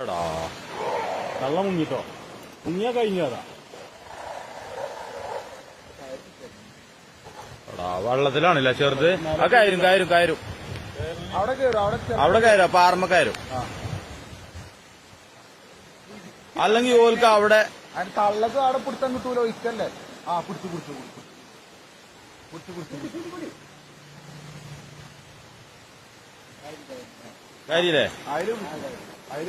എടാ. വെള്ളം മുങ്ങിട്ടോ? മുങ്ങിയാ കഴിഞ്ഞതാ എടാ വെള്ളത്തിലാണില്ല ചെറുത്? ആ കയറും കയറും കയറും. അവിടെ കയറും അവിടെ അവിടെ കയറും പാർമ കയറും. അല്ലെങ്കിൽ ഓൽക്ക് അവിടെ തള്ളക്ക് അവിടെ പിടുത്തം കിട്ടൂലോ ഒഴിക്കല്ലേ ആ പിടിച്ചു പിടിച്ചു പിടിച്ചു. പിടിച്ചു പിടിച്ചു കാര്യല്ലേ അതിൽ അതിൽ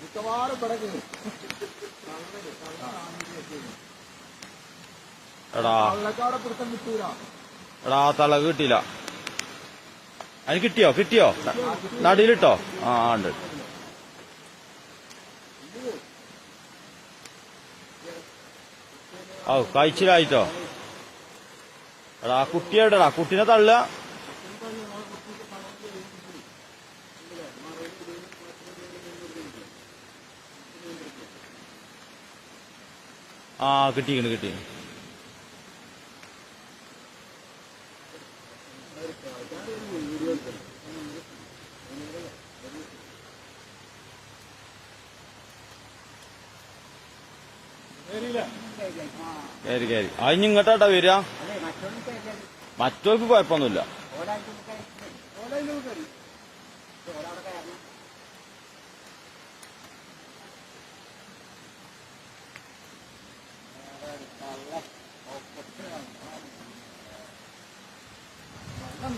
മിക്കവാറും കയറും എടാ. തള്ളക്ക് അവിടെ പിടുത്തം കിട്ടൂല. എടാ തള കിട്ടിയില്ല. അതിന് കിട്ടിയോ? കിട്ടിയോ? നടിയിലിട്ടോ? ആ ഉണ്ട്. ഔ കഴിച്ചിലായിട്ടോ? എടാ ആ കുട്ടി എവിടെടാ കുട്ടീനെ തള്ള ആ കിട്ടിക്കണ് കിട്ടി കയറി കയറി അതിന് വരിക. മറ്റവർക്ക് കുഴപ്പമൊന്നുമില്ല.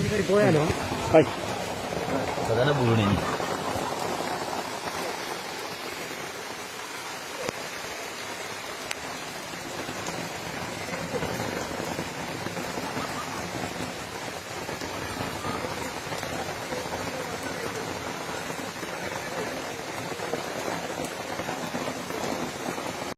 ini dari boya no? Hai. Kadang-kadang bulu ini.